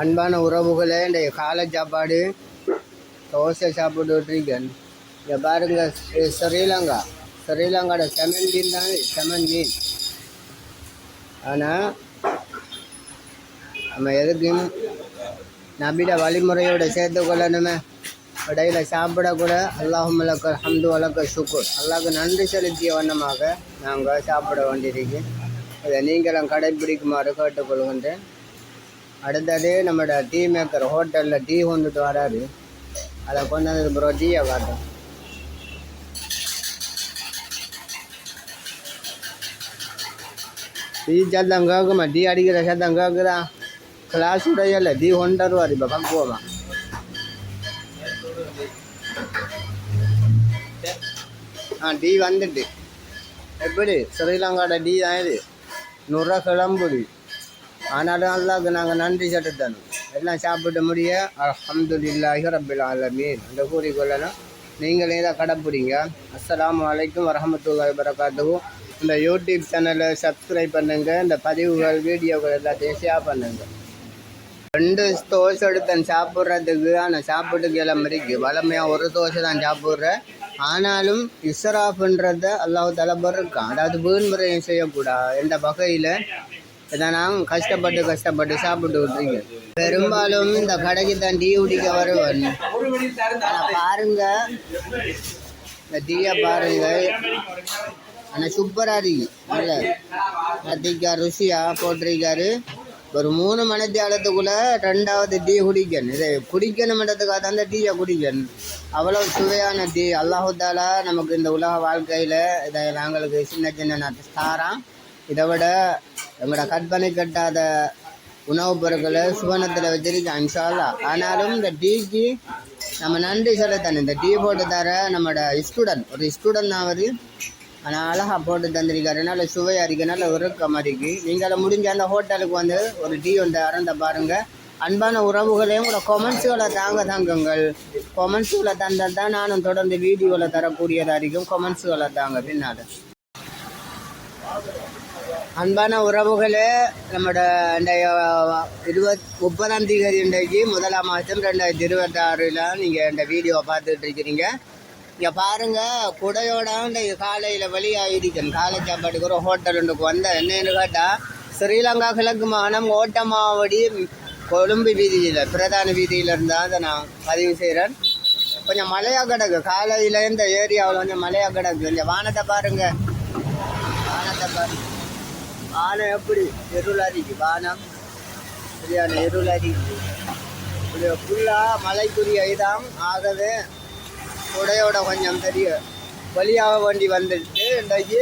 அன்பான உறவுகளே இந்த காலை சாப்பாடு தோசை சாப்பிட்டு இருக்கேன். இங்கே பாருங்க ஸ்ரீலங்கா. ஸ்ரீலங்காவோட செமன் மீன் தான் செமன் மீன். ஆனால் நம்ம எதுக்கும் நபிட வழிமுறையோட சேர்த்து கொள்ளணுமே. இடையில சாப்பிடக்கூட அல்லாஹுமலக்க ஹம்து வழக்க சுக்குர் அல்லாஹ்க்கு நன்றி செலுத்திய வண்ணமாக நாங்கள் சாப்பிட வேண்டியிருக்கு. இதை நீங்களும் கடைபிடிக்குமாறு கேட்டுக்கொள்கின்றேன். அடுத்தது நம்மளோட டீ மேக்கர் ஹோட்டலில் டீ கொண்டுட்டு வராரு. அதை கொண்டு ப்ரோ டீயை காட்டும் டீ சத்தம் கேட்குமா டீ அடிக்கிற சத்தம் கேட்குதா கிளாஸ் உடையல டீ கொண்டு வருவார் இப்போ பக்குவமா ஆ டீ வந்துட்டு. எப்படி? ஸ்ரீலங்காவோட டீ தான் இது. நுற கிளம்புது. ஆனாலும் அல்லாவுக்கு நாங்கள் நன்றி செலுத்தணும். எல்லாம் சாப்பிட்டு முடிய அல்ஹம்துலில்லாஹி ரபில் ஆலமீன். அந்த கூறிக்கொள்ளலாம் நீங்களே தான் கடைப்பிடிங்க. அஸ்லாம் அலைக்கும் வரஹமத்துல்லாஹி வரகாத்துஹு இந்த யூடியூப் சேனலை சப்ஸ்கிரைப் பண்ணுங்கள் இந்த பதிவுகள் வீடியோக்கள் எல்லாத்தையும் ஷேர் பண்ணுங்கள் ரெண்டு தோசை எடுத்தேன் சாப்பிட்றதுக்கு. ஆனால் சாப்பிட்டு கிளம்புறீங்க வளமையாக ஒரு தோசை தான் சாப்பிட்றேன். ஆனாலும் இஸ்ராஃப்ன்றத அல்லாஹ் தலைவர் இருக்கான் அதாவது வீண்முறையும் செய்யக்கூடாது எந்த வகையில்? இதை நான் கஷ்டப்பட்டு கஷ்டப்பட்டு சாப்பிட்டு விட்றீங்க பெரும்பாலும் இந்த கடைக்கு தான் டீ குடிக்க வருவேன் பாருங்க இந்த டீயை பாருங்க. ஆனால் சூப்பராக இருக்கு. நல்ல கத்திக்கா ருசியாக போட்டிருக்காரு. ஒரு மூணு மணி தேளத்துக்குள்ள ரெண்டாவது டீ குடிக்கணும். இதை குடிக்கணுமன்றதுக்காக தான் அந்த டீயை குடிக்கணும். அவ்வளோ சுவையான டீ. அல்லாஹுத்தாலா நமக்கு இந்த உலக வாழ்க்கையில் இதை நாங்களுக்கு சின்ன சின்ன நட்டு தாரான் இதை விட எங்களோட கற்பனை கட்டாத உணவுப் பொருட்களை சுவனத்தில் வச்சிருக்கேன் இன்ஷால்லா ஆனாலும் இந்த டீக்கு நம்ம நன்றி செலுத்தணும் இந்த டீ போட்டு தர நம்மளோட ஸ்டூடெண்ட் ஒரு ஸ்டூடெண்ட் தான் அவர் ஆனால் அழகாக போட்டு தந்திருக்காரு நல்ல சுவையாக இருக்கு நல்ல உறக்கமாக இருக்கு நீங்கள் முடிஞ்ச அந்த ஹோட்டலுக்கு வந்து ஒரு டீ ஒன்று அறந்த பாருங்கள் அன்பான உறவுகளையும் கூட கொமெண்ட்ஸுகளை தாங்க தாங்குங்கள் கொமெண்ட்ஸுகளை தந்தால் தான் நானும் தொடர்ந்து வீடியோவில் தரக்கூடியதாக இருக்கும் கொமெண்ட்ஸுகளை தாங்க பின்னால் அன்பான உறவுகளே நம்மளோட இந்த இருபத் முப்பதாம் தேதி இன்றைக்கு முதலாம் மாதம் ரெண்டாயிரத்தி இருபத்தாறில் நீங்கள் இந்த வீடியோவை பார்த்துட்டு இருக்கிறீங்க. இங்கே பாருங்கள் குடையோட இந்த காலையில் வெளியாகிருக்கேன் காலை சாப்பாட்டுக்கு ஒரு ஹோட்டல் ஒன்றுக்கு வந்தேன் என்னன்னு கேட்டால் ஸ்ரீலங்கா கிழக்கு மாகாணம் ஓட்டமாவடி கொழும்பு வீதியில் பிரதான வீதியில் இருந்தால் அதை நான் பதிவு செய்கிறேன் கொஞ்சம் மழையாக கிடக்கு. காலையில் இந்த ஏரியாவில் கொஞ்சம் மழையாக கிடக்கு. இந்த வானத்தை பாருங்கள் வானத்தை பாருங்கள் வானம் எப்படி இருள் வானம். சரியான இருள் இப்படி ஃபுல்லாக மலைக்குரிய இதாம் ஆகவே குடையோட கொஞ்சம் பெரிய வழியாக வேண்டி வந்துட்டு இன்றைக்கு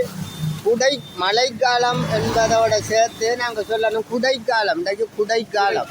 குடை மழைக்காலம் என்பதோட சேர்த்து நாங்கள் சொல்லணும் குடைக்காலம். இன்றைக்கு குடைக்காலம்.